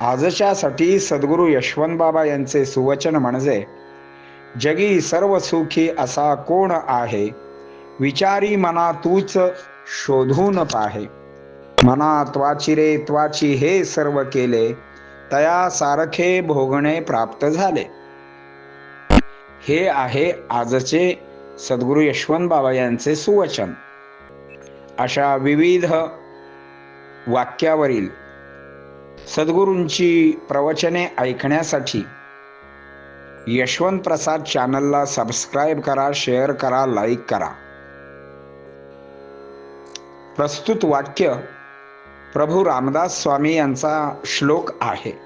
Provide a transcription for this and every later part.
आजच्यासाठी सद्गुरू यशवंत बाबा यांचे सुवचन म्हणजे जगी सर्व सुखी असा कोण आहे? विचारी मना तूच शोधून पाहे. मना त्वाची रे त्वाची हे सर्व केले तया सारखे भोगणे प्राप्त झाले. हे आहे आजचे सद्गुरू यशवंत बाबा यांचे सुवचन. अशा विविध वाक्यावरील सद्गुरूंची प्रवचने ऐकण्यासाठी यशवंत प्रसाद चॅनलला सबस्क्राईब करा शेअर करा लाईक करा. प्रस्तुत वाक्य प्रभू रामदास स्वामी यांचा श्लोक आहे.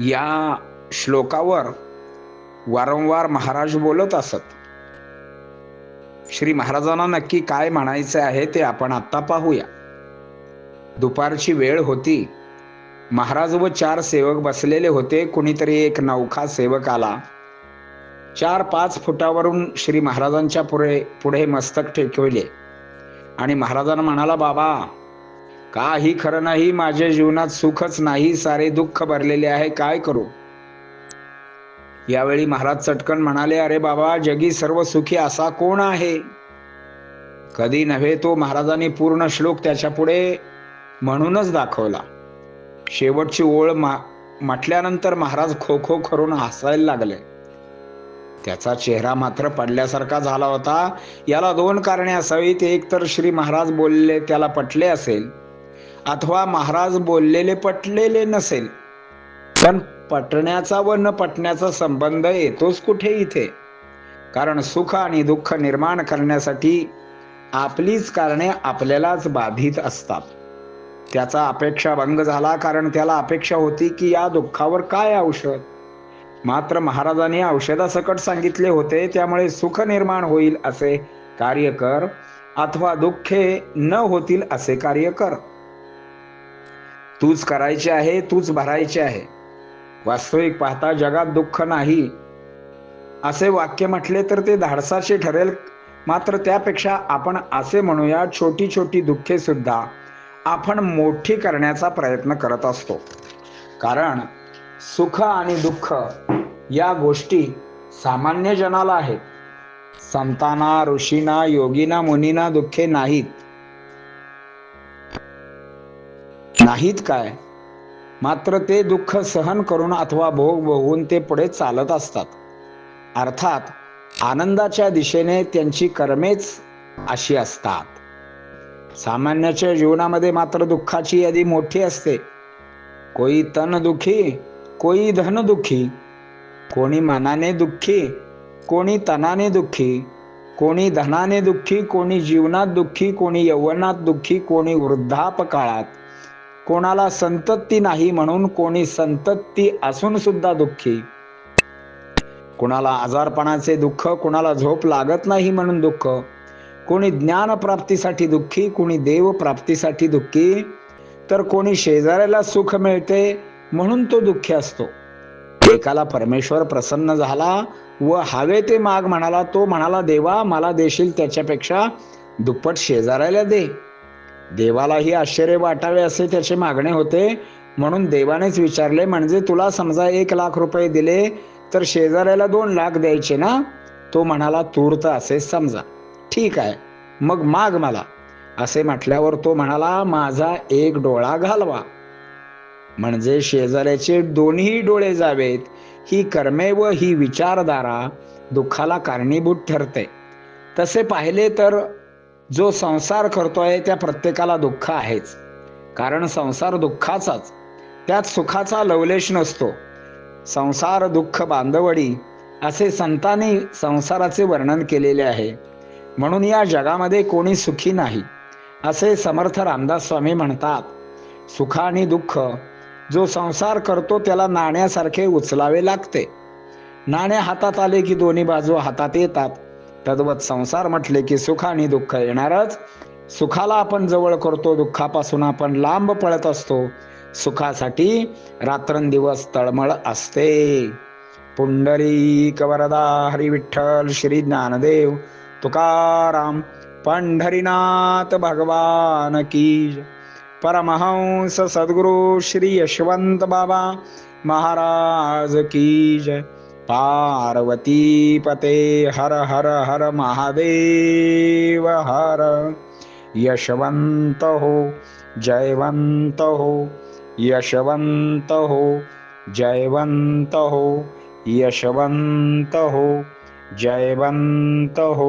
या श्लोकावर वारंवार महाराज बोलत असत. श्री महाराजांना नक्की काय म्हणायचे आहे ते आपण आता पाहूया. दुपारची वेळ होती. महाराज व चार सेवक बसलेले होते. कुणीतरी एक नौखा सेवक आला. चार पाच फुटावरून श्री महाराजांच्या पुढे पुढे मस्तक टेकविले. आणि महाराजांना म्हणाला बाबा काही खरं नाही. माझ्या जीवनात सुखच नाही. सारे दुःख भरलेले आहे. काय करू? यावेळी महाराज चटकन म्हणाले अरे बाबा जगी सर्व सुखी असा कोण आहे? कधी नव्हे तो. महाराजांनी पूर्ण श्लोक त्याच्या पुढे म्हणूनच दाखवला. शेवटची ओळ मा म्हटल्यानंतर महाराज खो खो करून हसायला लागले. त्याचा चेहरा मात्र पडल्यासारखा झाला होता. याला दोन कारणे असावीत. एक तर श्री महाराज बोलले त्याला पटले असेल. अथवा महाराज बोललेले पटलेले नसेल. पण पटण्याचा व न पटण्याचा संबंध येतोच कुठे इथे? कारण सुख आणि दुःख निर्माण करण्यासाठी आपलीच कारणे आपल्यालाच बाधित असतात. त्याचा अपेक्षा भंग झाला कारण त्याला अपेक्षा होती की या दुःखावर काय औषध? मात्र महाराजांनी औषधासकट सांगितले होते त्यामुळे सुख निर्माण होईल असे कार्य कर अथवा दुःखे न होतील असे कार्य कर. तूच करायचे आहे तूच भरायचे आहे. वास्तविक पाहता जगात दुःख नाही. असे वाक्य म्हटले तर ते धाडसाचे ठरेल. मात्र त्यापेक्षा आपण असे म्हणूया छोटी छोटी दुःखे सुद्धा आपण मोठी करण्याचा प्रयत्न करत असतो. कारण सुख आणि दुःख या गोष्टी सामान्य जनाला आहेत. संतांना ऋषीना योगीना मुनीना दुःखे नाहीत. नाहीत काय? मात्र ते दुःख सहन करून अथवा भोग भोगून ते पुढे चालत असतात. अर्थात आनंदाच्या दिशेने त्यांची कर्मेच अशी असतात. सामान्याच्या जीवनामध्ये मात्र दुःखाची यादी मोठी असते. कोई तन दुखी कोई धन दुखी कोणी मनाने दुःखी कोणी तनाने दुःखी कोणी धनाने दुःखी कोणी जीवनात दुःखी कोणी यवनात दुःखी कोणी वृद्धापकाळात कोणाला संतत्ती नाही म्हणून कोणी संतत्ती असून सुद्धा दुःखी. कोणाला आजारपणाचे दुःख कोणाला झोप लागत नाही म्हणून दुःख. कोणी ज्ञान प्राप्तीसाठी दुःखी कोणी देव प्राप्तीसाठी दुःखी तर कोणी शेजाऱ्याला सुख मिळते म्हणून तो दुःखी असतो. एकाला परमेश्वर प्रसन्न झाला व हवे ते माग म्हणाला तो म्हणाला देवा मला देशील त्याच्यापेक्षा दुप्पट शेजाऱ्याला दे. देवालाही आश्चर्य वाटावे असे त्याचे मागणे होते. म्हणून देवानेच विचारले म्हणजे तुला समजा एक लाख रुपये दिले तर शेजाऱ्याला दोन लाख द्यायचे ना? तो म्हणाला तूर्त असे समजा. ठीक आहे. मग माग मला. असे म्हटल्यावर तो म्हणाला माझा एक डोळा घालवा. म्हणजे शेजाऱ्याचे दोन्ही डोळे जावेत. ही कर्मे व ही विचारधारा दुःखाला कारणीभूत ठरते. तसे पाहिले तर जो संसार करतोय त्या प्रत्येकाला दुःख आहेच. कारण संसार दुःखाचाच. त्यात सुखाचा लवलेश नसतो. संसार दुःख बांधवडी असे संतांनी संसाराचे वर्णन केलेले आहे. म्हणून या जगामध्ये कोणी सुखी नाही असे समर्थ रामदास स्वामी म्हणतात. सुख आणि दुःख जो संसार करतो त्याला नाण्यासारखे उचलावे लागते. नाणे हातात आले की दोन्ही बाजू हातात येतात. तद्वत संसार म्हटले की सुख आणि दुःख येणारच. सुखाला आपण जवळ करतो दुःखापासून आपण लांब पळत असतो. सुखासाठी रात्रंदिवस तळमळ असते. पुंडरी कवरदा हरिविठ्ठल श्री ज्ञानदेव तुकाराम पंढरीनाथ भगवान की परमहंस सद्गुरु श्री यशवंत बाबा महाराज की जय. पार्वती पते हर हर हर महादेव हर. यशवंत हो जयवंत हो यशवंत हो जयवंत हो यशवंत हो. जयवन्तः।